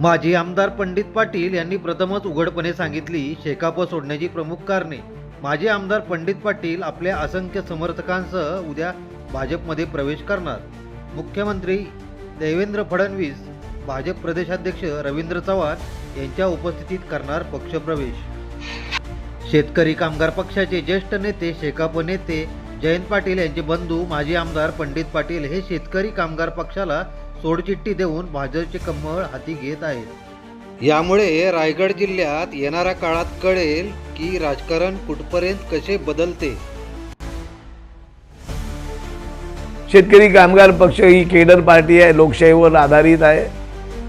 माजी आमदार पंडित पाटील यांनी प्रथमच उघडपणे सांगितली शेकाप सोडण्याची प्रमुख कारणे. माजी आमदार पंडित पाटील आपल्या असंख्य समर्थकांसह उद्या भाजपमध्ये प्रवेश करणार. मुख्यमंत्री देवेंद्र फडणवीस भाजप प्रदेशाध्यक्ष रवींद्र चव्हाण यांच्या उपस्थितीत करणार पक्षप्रवेश. शेतकरी कामगार पक्षाचे ज्येष्ठ नेते शेकाप नेते जयंत पाटील यांचे बंधू माजी आमदार पंडित पाटील हे शेतकरी कामगार पक्षाला सोडचिठ्ठी देऊन भाजपचे कमळ हाती घेत आहेत. यामुळे रायगड जिल्ह्यात येणाऱ्या काळात कळेल की राजकारण कुठपर्यंत कसे बदलते. शेतकरी कामगार पक्ष ही केडर पार्टी आहे लोकशाहीवर आधारित आहे.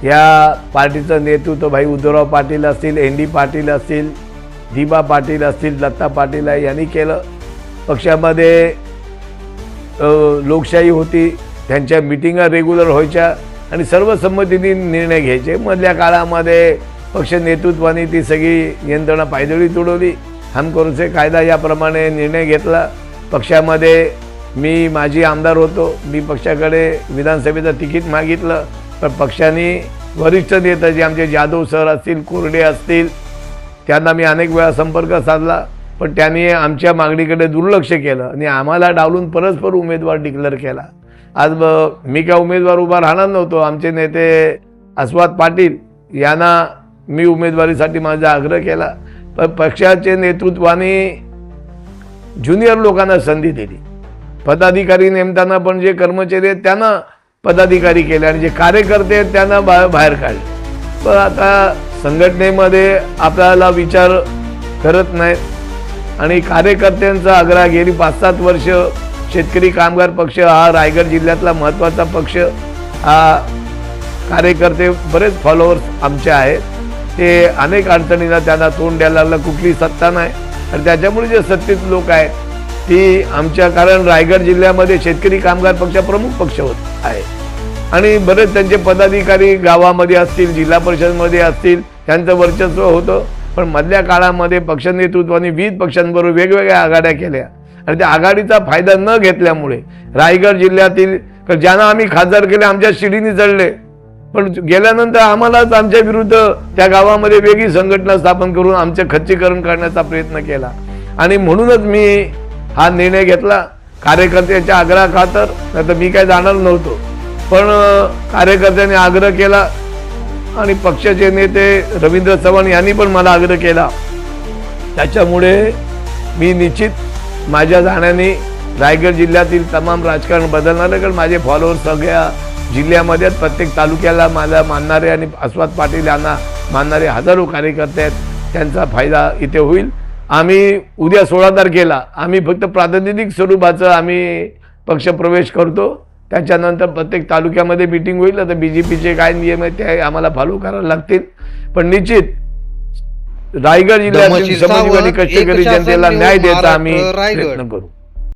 या पार्टीचं नेतृत्व भाई उद्धवराव पाटील असतील एन डी पाटील असतील दिबा पाटील असतील दत्ता पाटील आहे यांनी केलं. पक्षामध्ये लोकशाही होती त्यांच्या मिटिंगा रेग्युलर व्हायच्या आणि सर्वसंमतीने निर्णय घ्यायचे. मधल्या काळामध्ये पक्ष नेतृत्वाने ती सगळी यंत्रणा पायदळी तुडवली. हम कायदा याप्रमाणे निर्णय घेतला. पक्षामध्ये मी माझी आमदार होतो. मी पक्षाकडे विधानसभेचं तिकीट मागितलं. पण पक्षाने वरिष्ठ नेता जे आमचे जाधव सर असतील कोरडे असतील त्यांना मी अनेक वेळा संपर्क साधला. पण त्यांनी आमच्या मागणीकडे दुर्लक्ष केलं आणि आम्हाला डावलून परस्पर उमेदवार डिक्लेअर केला. आज ब- मी काय उमेदवार उभा राहणार नव्हतो. आमचे नेते अस्वाद पाटील यांना मी उमेदवारीसाठी माझा आग्रह केला. पण पक्षाचे नेतृत्वाने ज्युनियर लोकांना संधी दिली. पदाधिकारी नेमताना पण जे कर्मचारी आहेत त्यांना पदाधिकारी केले आणि जे कार्यकर्ते आहेत त्यांना बा बाहेर काढले. पण आता संघटनेमध्ये आपल्याला विचार करत नाहीत. आणि कार्यकर्त्यांचा आग्रह गेली पाच सात वर्ष शेतकरी कामगार पक्ष हा रायगड जिल्ह्यातला महत्त्वाचा पक्ष हा कार्यकर्ते बरेच फॉलोअर्स आमचे आहेत. ते अनेक अडचणींना त्यांना तोंड द्यायला लागलं कुठली सत्ता नाही. आणि त्याच्यामुळे जे सत्तेत लोक आहेत ती आमच्या कारण रायगड जिल्ह्यामध्ये शेतकरी कामगार पक्ष प्रमुख पक्ष होत आहे. आणि बरेच त्यांचे पदाधिकारी गावामध्ये असतील जिल्हा परिषदमध्ये असतील त्यांचं वर्चस्व होतं. पण मधल्या काळामध्ये पक्ष नेतृत्वाने विविध पक्षांबरोबर वेगवेगळ्या आघाड्या केल्या. आणि त्या आघाडीचा फायदा न घेतल्यामुळे रायगड जिल्ह्यातील तर ज्यांना आम्ही खासदार केले आमच्या शिडीने चढले. पण गेल्यानंतर आम्हालाच आमच्या विरुद्ध त्या गावामध्ये वेगळी संघटना स्थापन करून आमचे खच्चीकरण करण्याचा प्रयत्न केला. आणि म्हणूनच मी हा निर्णय घेतला. कार्यकर्त्याच्या आग्रहा खातर नाही तर मी काय जाणार नव्हतो. पण कार्यकर्त्याने कार्यकर्त्यांनी आग्रह केला आणि पक्षाचे नेते रवींद्र चव्हाण यांनी पण मला आग्रह केला. त्याच्यामुळे मी निश्चित माझ्या जाण्याने रायगड जिल्ह्यातील तमाम राजकारण बदलणार आहे कारण माझे फॉलोअर सगळ्या जिल्ह्यामध्ये प्रत्येक तालुक्याला मला मानणारे आणि आस्वाद पाटील यांना मानणारे हजारो कार्यकर्ते आहेत. त्यांचा फायदा इथे होईल. आम्ही उद्या सोळा तारखेला आम्ही फक्त प्रातिनिधिक स्वरूपाचं आम्ही पक्षप्रवेश करतो. त्याच्यानंतर प्रत्येक तालुक्यामध्ये मिटिंग होईल. आता बी जे पीचे काय नियम आहेत ते आम्हाला फॉलो करावे लागतील. पण निश्चित रायगड जिल्ह्यातील धम्मशील समाजवादी सावंत, कष्टकरी जनतेला न्याय देता आम्ही. प्रयत्न करू.